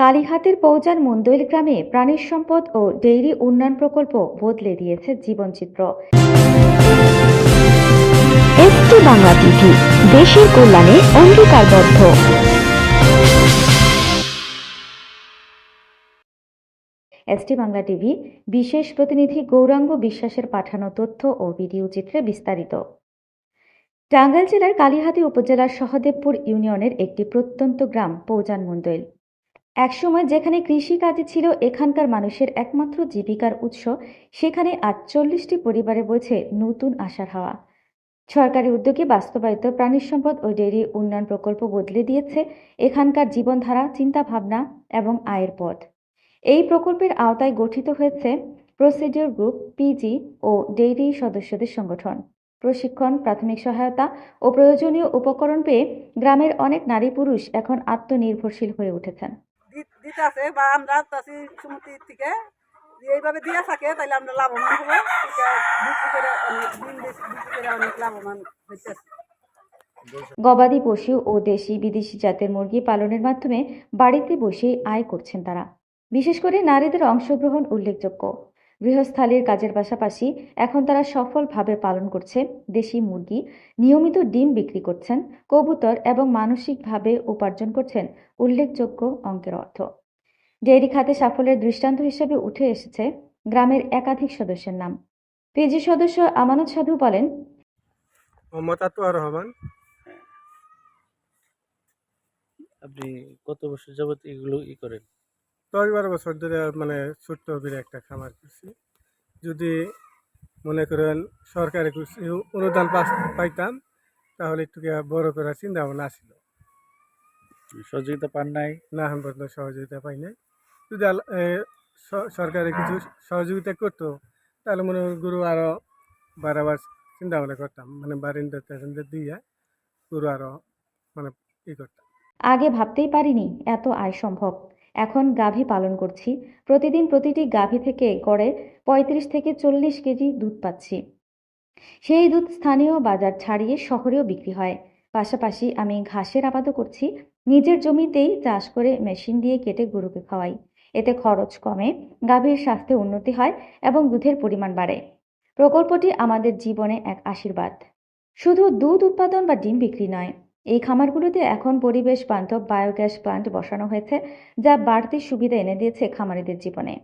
কালীহাতের পৌজার মন্দৈল গ্রামে প্রাণীর সম্পদ ও ডেইরি উন্নয়ন প্রকল্প বদলে দিয়েছে জীবনচিত্র। বাংলা টিভি, দেশের কল্যাণে অঙ্গীকারবদ্ধ। এসটি বাংলা টিভি, বিশেষ প্রতিনিধি গৌরাঙ্গ বিশ্বাসের পাঠানো তথ্য ও ভিডিও চিত্রে বিস্তারিত। টাঙ্গাইল জেলার কালীহাতি উপজেলার সহদেবপুর ইউনিয়নের একটি প্রত্যন্ত গ্রাম পৌজান মন্দৈল একসময় যেখানে কৃষিকাজে ছিল এখানকার মানুষের একমাত্র জীবিকার উৎস, সেখানে আজ চল্লিশটি পরিবারে বইছে নতুন আশার হাওয়া। সরকারি উদ্যোগে বাস্তবায়িত প্রাণী সম্পদ ও ডেয়ারি উন্নয়ন প্রকল্প বদলে দিয়েছে এখানকার জীবনধারা, চিন্তাভাবনা এবং আয়ের পথ। এই প্রকল্পের আওতায় গঠিত হয়েছে প্রসিডিওর গ্রুপ, পিজি ও ডেইরি সদস্যদের সংগঠন। প্রশিক্ষণ, প্রাথমিক সহায়তা ও প্রয়োজনীয় উপকরণ পেয়ে গ্রামের অনেক নারী পুরুষ এখন আত্মনির্ভরশীল হয়ে উঠেছেন। দিতে আছে, বা আমরা চাষি সমিতি থেকে এইভাবে দিয়ে থাকে তাহলে আমরা লাভবান হব। অনেক লাভবান হইতেছে। গবাদি পশু ও দেশি বিদেশি জাতের মুরগি পালনের মাধ্যমে বাড়িতে বসেই আয় করছেন তারা। বিশেষ করে নারীদের অংশগ্রহণ উল্লেখযোগ্য। গৃহস্থালির কাজের পাশাপাশি এখন তারা সফলভাবে পালন করছে দেশি মুরগি, নিয়মিত ডিম বিক্রি করছেন, কবুতর এবং মানসিকভাবে উপার্জন করছেন উল্লেখযোগ্য অঙ্কের অর্থ। ডেয়ারি খাতে সাফল্যের দৃষ্টান্ত হিসেবে উঠে এসেছে গ্রামের একাধিক সদস্যের নাম। পিজি সদস্য আমানত সাধু বলেন মোহাম্মদ আতোয়ার রহমান আপনি কত বছর যাবত এগুলো ই করেন? দশ বারো বছর ধরে মানে ছোট্ট করে একটা খামার করছি। যদি মনে করেন সরকারি অনুদান পাস- পাইতাম তাহলে একটু বড় করার চিন্তা ভাবনা আসছিল সহযোগিতা পান নাই? না এখন সহযোগিতা পাই নাই। যদি আল- এ, স- সরকারি কিছু সহযোগিতা করতো তাহলে মনে হয় গরু আরও বাড়াবার চিন্তা ভাবনা করতাম। মানে বারিন্দা টারিন্দা দিয়ে গরু আরও মানে ই করতাম। আগে ভাবতেই পারিনি এত আয় সম্ভব। এখন গাভী পালন করছি। প্রতিদিন প্রতিটি গাভী থেকে গড়ে পঁয়ত্রিশ থেকে চল্লিশ কেজি দুধ পাচ্ছি। সেই দুধ স্থানীয় বাজার ছাড়িয়ে শহরেও বিক্রি হয়। পাশাপাশি আমি ঘাসের আবাদও করছি। নিজের জমিতেই চাষ করে মেশিন দিয়ে কেটে গরুকে খাওয়াই। এতে খরচ কমে, গাভীর স্বাস্থ্যে উন্নতি হয় এবং দুধের পরিমাণ বাড়ে। প্রকল্পটি আমাদের জীবনে এক আশীর্বাদ। শুধু দুধ উৎপাদন বা ডিম বিক্রি নয়, এই খামারগুলোতে এখন পরিবেশ বান্ধব বায়োগ্যাস প্লান্ট বসানো হয়েছে, যা বাড়তি সুবিধা এনে দিয়েছে খামারিদের জীবনে।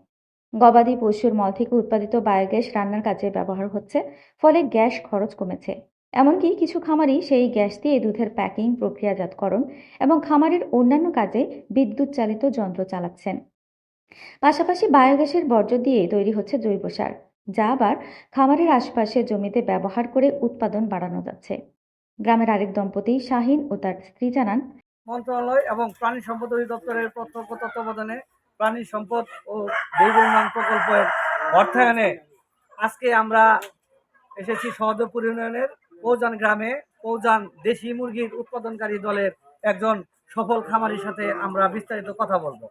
গবাদি পশুর মল থেকে উৎপাদিত বায়োগ্যাস রান্নার কাজে ব্যবহার হচ্ছে, ফলে গ্যাস খরচ কমেছে। এমনকি কিছু খামারি সেই গ্যাস দিয়ে দুধের প্যাকিং, প্রক্রিয়াজাতকরণ এবং খামারের অন্যান্য কাজে বিদ্যুৎ চালিত যন্ত্র চালাচ্ছেন। পাশাপাশি বায়োগ্যাসের বর্জ্য দিয়ে তৈরি হচ্ছে জৈব সার, যা আবার খামারের আশপাশের জমিতে ব্যবহার করে উৎপাদন বাড়ানো যাচ্ছে। গ্রামের আরেক দম্পতি শাহিন ও তার স্ত্রী জানান, মন্ত্রণালয় এবং প্রাণী সম্পদ অধিদপ্তরের প্রত্যক্ষ তত্ত্বাবধানে প্রাণী সম্পদ ও জৈব উন্নয়ন প্রকল্পের অর্থায়নে আজকে আমরা এসেছি সহদেবপুর ইউনিয়নের পৌজান গ্রামে। পৌজান দেশি মুরগির উৎপাদনকারী দলের একজন সফল খামারির সাথে আমরা বিস্তারিত কথা বলব।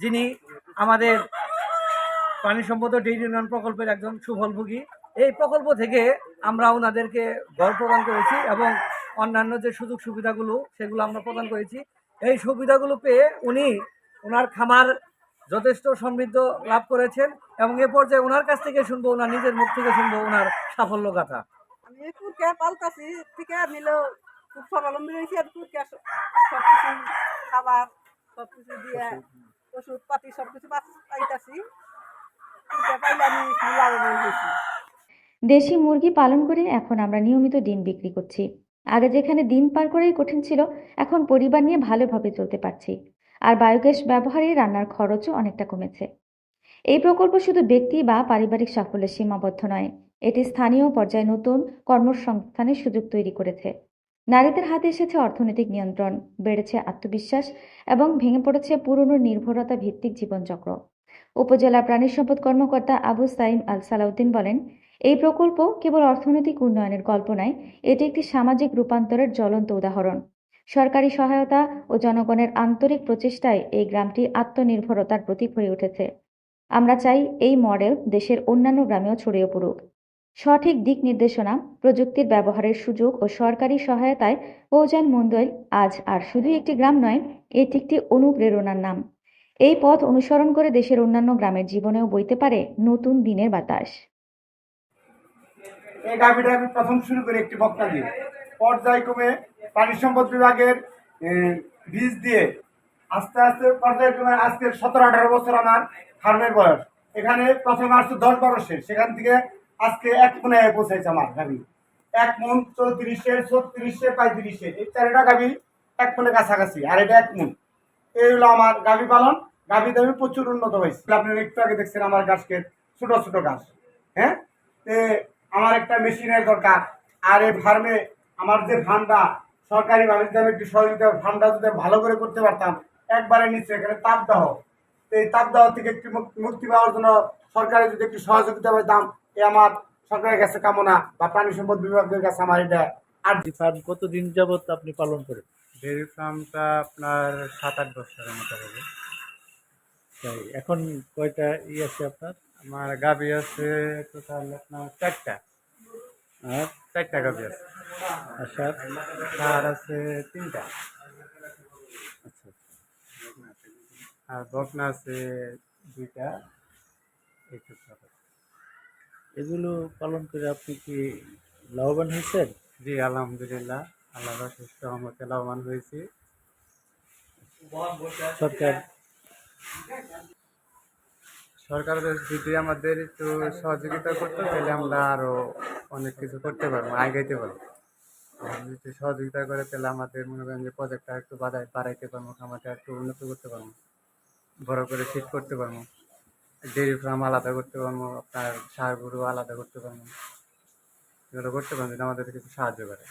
যিনি আমাদের প্রাণী সম্পদ ডেইরি উন্নয়ন প্রকল্পের একজন সুফলভোগী। এই প্রকল্প থেকে আমরা ওনাদেরকে ঘর প্রদান করেছি এবং অন্যান্য যে সুযোগ সুবিধাগুলো সেগুলো আমরা প্রদান করেছি। এই সুবিধাগুলো পেয়ে উনি ওনার খামার যথেষ্ট সমৃদ্ধ লাভ করেছেন এবং এ পর্যায়ে ওনার কাছ থেকে শুনব ওনার নিজের মুখ থেকে শুনব ওনার সাফল্য গাথা আমি কুরকে পালতাছি থেকে খুব স্বাবলম্বী হয়েছি আর কুরকে সব কিছু খাবার সব কিছু দিয়ে ওষুধ পাতি সব কিছু পাইতাছি। পাইলে আমি লাভবান হয়েছি। দেশি মুরগি পালন করে এখন আমরা নিয়মিত ডিম বিক্রি করছি। আগে যেখানে দিন পার করেই কঠিন ছিল, এখন পরিবার নিয়ে ভালোভাবে চলতে পারছি। আর বায়োগ্যাস ব্যবহারে রান্নার খরচও অনেকটা কমেছে। এই প্রকল্প শুধু ব্যক্তি বা পারিবারিক সাফল্যে সীমাবদ্ধ নয়, এটি স্থানীয় পর্যায়ে নতুন কর্মসংস্থানের সুযোগ তৈরি করেছে। নারীদের হাতে এসেছে অর্থনৈতিক নিয়ন্ত্রণ, বেড়েছে আত্মবিশ্বাস এবং ভেঙে পড়েছে পুরনো নির্ভরতা ভিত্তিক জীবনচক্র। উপজেলা প্রাণী সম্পদ কর্মকর্তা আবু সাইম আল সালাউদ্দিন বলেন, এই প্রকল্প কেবল অর্থনৈতিক উন্নয়নের গল্প নয়, এটি একটি সামাজিক রূপান্তরের জ্বলন্ত উদাহরণ। সরকারি সহায়তা ও জনগণের আন্তরিক প্রচেষ্টায় এই গ্রামটি আত্মনির্ভরতার প্রতীক হয়ে উঠেছে। আমরা চাই এই মডেল দেশের অন্যান্য গ্রামেও ছড়িয়ে পড়ুক। সঠিক দিক নির্দেশনা, প্রযুক্তির ব্যবহারের সুযোগ ও সরকারি সহায়তায় পৌজান মন্দল আজ আর শুধুই একটি গ্রাম নয়, এটি একটি অনুপ্রেরণার নাম। এই পথ অনুসরণ করে দেশের অন্যান্য গ্রামের জীবনেও বইতে পারে নতুন দিনের বাতাস। প্রথম শুরু করি একটি বক্তা দিয়ে। পর্যায়ক্রমে প্রাণী সম্পদ বিভাগের বীজ দিয়ে আস্তে আস্তে পর্যায়ক্রমে আজকে সতেরো আঠারো বছর আমার ফার্মের বয়স। এখানে প্রথমে আসছে দশ বারো সেখান থেকে আজকে এক মনে পৌঁছাইছে আমার গাভি। এক মন চৌত্রিশে, ছত্রিশে, পঁয়ত্রিশে। এই চারিটা গাভি এক মনে কাছাকাছি, আর এটা এক মন। এই হলো আমার গাভি পালন। গাভিতে আমি প্রচুর উন্নত হয়েছি। আপনি একটু আগে দেখছেন আমার গাছকে ছোট ছোট গাছ হ্যাঁ? আমার একটা মেশিনের দরকার। আর এই ফার্মে আমার যে ফান্ডা সরকারিভাবে যদি আমি একটু সহযোগিতা ফান্ডা যদি ভালো করে করতে পারতাম, একবারে নিচে এখানে তাপদাহ। এই তাপদাহ থেকে একটু মুক- মুক্তি পাওয়ার জন্য সরকারের যদি একটু সহযোগিতা পেতাম এ আমার সরকারের কাছে কামনা বা প্রাণী সম্পদ বিভাগের কাছে আমার এটা আর ফার্ম কতদিন যাবত আপনি পালন করেন? ডেয়ারি ফার্মটা আপনার সাত আট বছরের মতো হবে তাই এখন কয়টা ই আছে আপনার? আমার গাভি আছে টোটাল আপনার চারটা। আর? চারটা গাভি আছে। আসার সার? আছে তিনটা। আচ্ছা আর বকনা আছে দুইটা। এইটুকু এগুলো পালন করে আপনি কি লাভবান হয়েছেন? জি আলহামদুলিল্লাহ। আল্লাহ সুস্থ রহমতে লাভবান হয়েছি। সরকার সরকার যদি আমাদের একটু সহযোগিতা করতো তাহলে আমরা আরও অনেক কিছু করতে পারব আগাইতে পারব। যদি সহযোগিতা করে তাহলে আমাদের মনে করেন যে প্রজেক্টটা একটু বাড়াই বাড়াইতে পারব খামারটা একটু উন্নত করতে পারব বড় করে ঠিক করতে পারব। ডেরি ফার্ম আলাদা করতে পারব, আপনার সার গরু আলাদা করতে পারব। এগুলো করতে পারবেন যদি আমাদেরকে একটু সাহায্য করে।